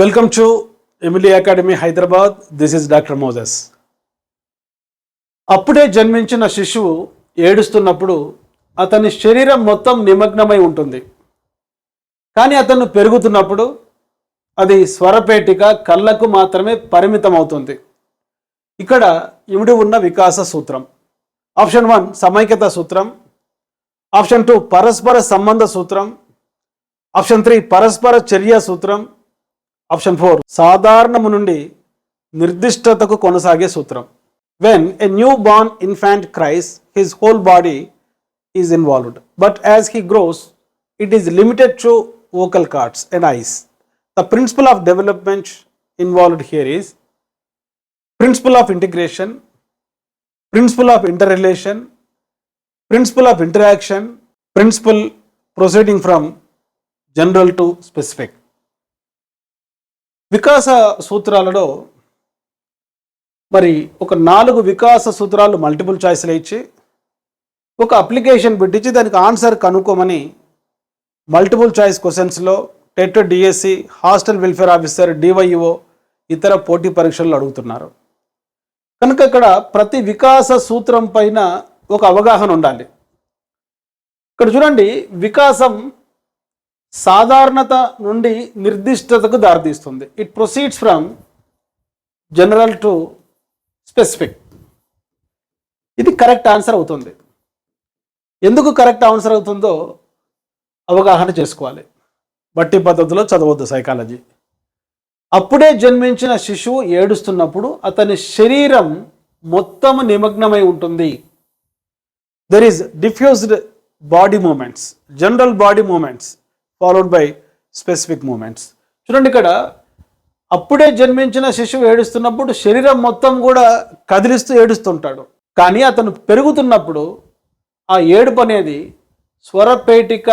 Welcome to Emily academy Hyderabad this is doctor Moses అప్పుడే జన్మించిన శిశువు ఏడుస్తున్నప్పుడు అతని శరీరం మొత్తం నిమగ్నమై ఉంటుంది. కానీ అతను పెరుగుతున్నప్పుడు అది స్వరపేటిక కళ్ళకు మాత్రమే పరిమితం అవుతుంది ఇక్కడ ఇమిడి ఉన్న వికాస సూత్రం. ఆప్షన్ వన్ సమైక్యత సూత్రం. ఆప్షన్ టూ పరస్పర సంబంధ సూత్రం. ఆప్షన్ త్రీ పరస్పర చర్య సూత్రం. ఆప్షన్ ఫోర్ సాధారణము నుండి నిర్దిష్టతకు కొనసాగే సూత్రం. When a newborn infant cries his whole body is involved but as he grows it is limited to vocal cords and is the principle of development involved here is principle of integration principle of interrelation principle of interaction principle proceeding from general to specific వికాస సూత్రాలలో మరి ఒక నాలుగు వికాస సూత్రాలు multiple చాయిస్లు ఇచ్చి ఒక application పెట్టించి దానికి ఆన్సర్ కనుక్కోమని multiple choice క్వశ్చన్స్లో TET DSC hostel welfare officer DYO ఇతర పోటీ పరీక్షల్లో అడుగుతున్నారు. కనుక ఇక్కడ ప్రతి వికాస సూత్రం పైన ఒక అవగాహన ఉండాలి. ఇక్కడ చూడండి వికాసం సాధారణత నుండి నిర్దిష్టతకు దారితీస్తుంది. It proceeds from general to specific ఇది కరెక్ట్ ఆన్సర్ అవుతుంది. ఎందుకు కరెక్ట్ ఆన్సర్ అవుతుందో అవగాహన చేసుకోవాలి. బట్టి పద్ధతిలో చదవద్దు సైకాలజీ. అప్పుడే జన్మించిన శిశువు ఏడుస్తున్నప్పుడు అతని శరీరం మొత్తం నిమగ్నమై ఉంటుంది. There is diffused body movements general body movements followed by specific movements చూడండి ఇక్కడ అప్పుడే జన్మించిన శిశువు ఏడుస్తున్నప్పుడు శరీరం మొత్తం కూడా కదిలిస్తూ ఏడుస్తుంటాడు. కానీ అతను పెరుగుతున్నప్పుడు ఆ ఏడుపు అనేది స్వరపేటిక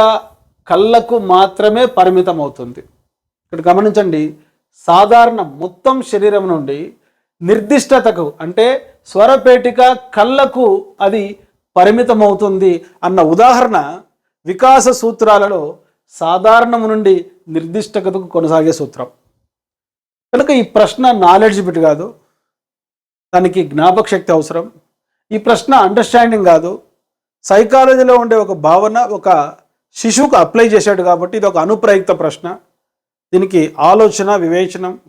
కళ్ళకు మాత్రమే పరిమితం అవుతుంది ఇక్కడ గమనించండి సాధారణ మొత్తం శరీరం నుండి నిర్దిష్టతకు అంటే స్వరపేటిక కళ్ళకు అది పరిమితమవుతుంది అన్న ఉదాహరణ వికాస సూత్రాలలో సాధారణము నుండి నిర్దిష్టతకు కొనసాగే సూత్రం. కనుక ఈ ప్రశ్న నాలెడ్జ్ బిట్ కాదు. దానికి జ్ఞాపక శక్తి అవసరం. ఈ ప్రశ్న అండర్స్టాండింగ్ కాదు. సైకాలజీలో ఉండే ఒక భావన ఒక శిశువుకు అప్లై చేశాడు కాబట్టి ఇది ఒక అనుప్రయుక్త ప్రశ్న. దీనికి ఆలోచన వివేచనం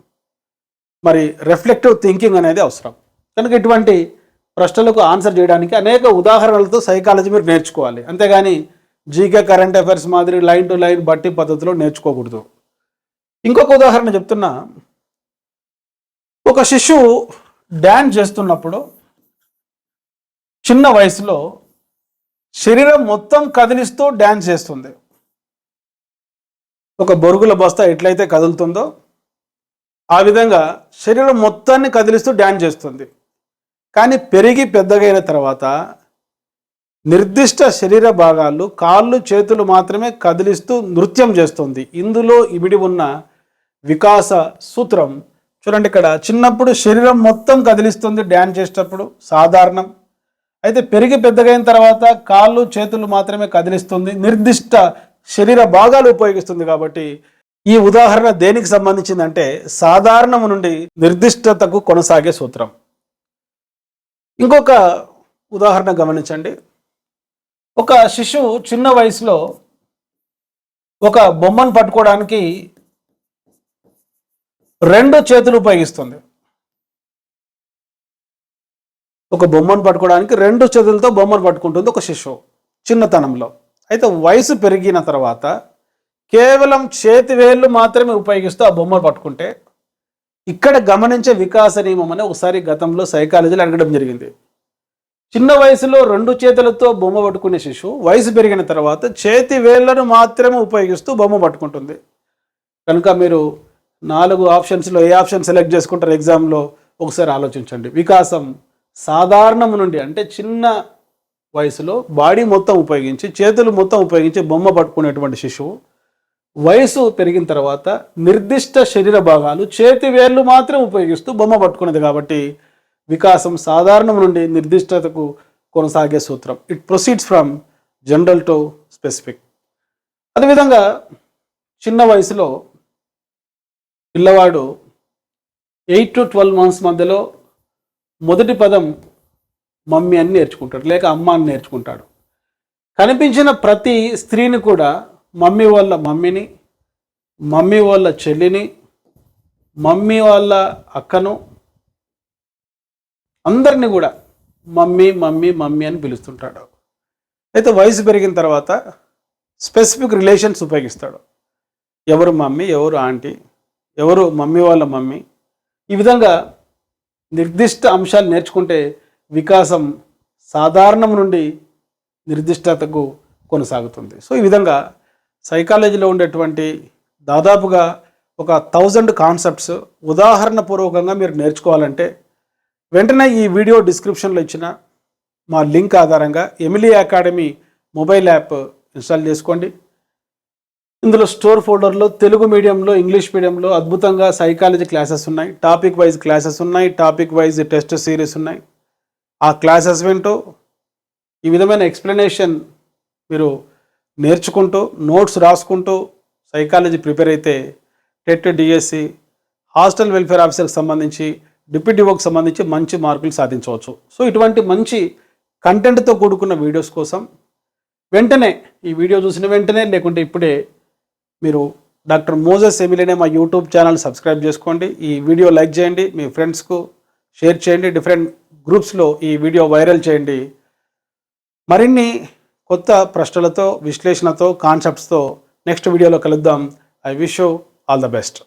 మరి రిఫ్లెక్టివ్ థింకింగ్ అనేది అవసరం. కనుక ఇటువంటి ప్రశ్నలకు ఆన్సర్ చేయడానికి అనేక ఉదాహరణలతో సైకాలజీ మీరు నేర్చుకోవాలి. అంతేగాని జీకే కరెంట్ అఫైర్స్ మాదిరి లైన్ టు లైన్ బట్టి పద్ధతిలో నేర్చుకోకూడదు. ఇంకొక ఉదాహరణ చెప్తున్నా. ఒక శిశువు డ్యాన్స్ చేస్తున్నప్పుడు చిన్న వయసులో శరీరం మొత్తం కదిలిస్తూ డ్యాన్స్ చేస్తుంది. ఒక బొరుగుల బస్తా ఎట్లయితే కదులుతుందో ఆ విధంగా శరీరం మొత్తాన్ని కదిలిస్తూ డ్యాన్స్ చేస్తుంది. కానీ పెరిగి పెద్దగైన తర్వాత నిర్దిష్ట శరీర భాగాలు కాళ్ళు చేతులు మాత్రమే కదిలిస్తూ నృత్యం చేస్తుంది. ఇందులో ఇమిడి ఉన్న వికాస సూత్రం చూడండి ఇక్కడ. చిన్నప్పుడు శరీరం మొత్తం కదిలిస్తుంది డ్యాన్స్ చేసేటప్పుడు సాధారణం. అయితే పెరిగి పెద్దగైన తర్వాత కాళ్ళు చేతులు మాత్రమే కదిలిస్తుంది నిర్దిష్ట శరీర భాగాలు ఉపయోగిస్తుంది కాబట్టి ఈ ఉదాహరణ దేనికి సంబంధించిందంటే సాధారణం నుండి నిర్దిష్టతకు కొనసాగే సూత్రం. ఇంకొక ఉదాహరణ గమనించండి. ఒక శిశువు చిన్న వయసులో ఒక బొమ్మను పట్టుకోవడానికి రెండు చేతులు ఉపయోగిస్తుంది. ఒక బొమ్మను పట్టుకోవడానికి రెండు చేతులతో బొమ్మను పట్టుకుంటుంది ఒక శిశువు చిన్నతనంలో. అయితే వయసు పెరిగిన తర్వాత కేవలం చేతి వేళ్ళు మాత్రమే ఉపయోగిస్తూ ఆ బొమ్మను పట్టుకుంటే ఇక్కడ గమనించే వికాస నియమం అని ఒకసారి గతంలో సైకాలజీలో అడగడం జరిగింది. చిన్న వయసులో రెండు చేతులతో బొమ్మ పట్టుకునే శిశువు వయసు పెరిగిన తర్వాత చేతి వేళ్ళను మాత్రమే ఉపయోగిస్తూ బొమ్మ పట్టుకుంటుంది. కనుక మీరు నాలుగు ఆప్షన్స్లో ఏ ఆప్షన్ సెలెక్ట్ చేసుకుంటారు ఎగ్జామ్లో ఒకసారి ఆలోచించండి. వికాసం సాధారణము నుండి అంటే చిన్న వయసులో బాడీ మొత్తం ఉపయోగించి చేతులు మొత్తం ఉపయోగించి బొమ్మ పట్టుకునేటువంటి శిశువు వయసు పెరిగిన తర్వాత నిర్దిష్ట శరీర భాగాలు చేతి వేళ్ళు మాత్రం ఉపయోగిస్తూ బొమ్మ పట్టుకునేది కాబట్టి వికాసం సాధారణం నుండి నిర్దిష్టతకు కొనసాగే సూత్రం. It proceeds from general to specific అదేవిధంగా చిన్న వయసులో పిల్లవాడు ఎయిట్ టు ట్వెల్వ్ మంత్స్ మధ్యలో మొదటి పదం మమ్మీ అని నేర్చుకుంటాడు లేక అమ్మ అని నేర్చుకుంటాడు. కనిపించిన ప్రతి స్త్రీని కూడా మమ్మీ వాళ్ళ మమ్మీని మమ్మీ వాళ్ళ చెల్లిని మమ్మీ వాళ్ళ అక్కను అందరిని కూడా మమ్మీ మమ్మీ మమ్మీ అని పిలుస్తుంటాడు. అయితే వయసు పెరిగిన తర్వాత స్పెసిఫిక్ రిలేషన్స్ ఉపయోగిస్తాడు. ఎవరు మమ్మీ ఎవరు ఆంటీ ఎవరు మమ్మీ వాళ్ళ మమ్మీ. ఈ విధంగా నిర్దిష్ట అంశాలు నేర్చుకుంటే వికాసం సాధారణం నుండి నిర్దిష్టతకు కొనసాగుతుంది. సో ఈ విధంగా సైకాలజీలో ఉండేటువంటి దాదాపుగా ఒక థౌజండ్ కాన్సెప్ట్స్ ఉదాహరణపూర్వకంగా మీరు నేర్చుకోవాలంటే వెంటనే ఈ వీడియో డిస్క్రిప్షన్లో ఇచ్చిన మా లింక్ ఆధారంగా Emily academy mobile app install చేసుకోండి. ఇందులో స్టోర్ ఫోల్డర్లో తెలుగు మీడియంలో ఇంగ్లీష్ మీడియంలో అద్భుతంగా సైకాలజీ క్లాసెస్ ఉన్నాయి. టాపిక్ వైజ్ క్లాసెస్ ఉన్నాయి. టాపిక్ వైజ్ టెస్ట్ సిరీస్ ఉన్నాయి. ఆ క్లాసెస్ వింటూ ఈ విధమైన ఎక్స్ప్లెనేషన్ మీరు నేర్చుకుంటూ నోట్స్ రాసుకుంటూ సైకాలజీ ప్రిపేర్ అయితే టెట్ డిఎస్సి హాస్టల్ వెల్ఫేర్ ఆఫీసర్కి సంబంధించి డిప్యూటీ వర్క్ సంబంధించి మంచి మార్కులు సాధించవచ్చు. సో ఇటువంటి మంచి కంటెంట్తో కూడుకున్న వీడియోస్ కోసం వెంటనే ఈ వీడియో చూసిన వెంటనే లేకుంటే ఇప్పుడే మీరు డాక్టర్ మోజస్ ఎమిలినే మా యూట్యూబ్ ఛానల్ సబ్స్క్రైబ్ చేసుకోండి. ఈ వీడియో లైక్ చేయండి. మీ ఫ్రెండ్స్కు షేర్ చేయండి. డిఫరెంట్ గ్రూప్స్లో ఈ వీడియో వైరల్ చేయండి. మరిన్ని కొత్త ప్రశ్నలతో విశ్లేషణతో కాన్సెప్ట్స్తో నెక్స్ట్ వీడియోలో కలుద్దాం. I wish you all the best.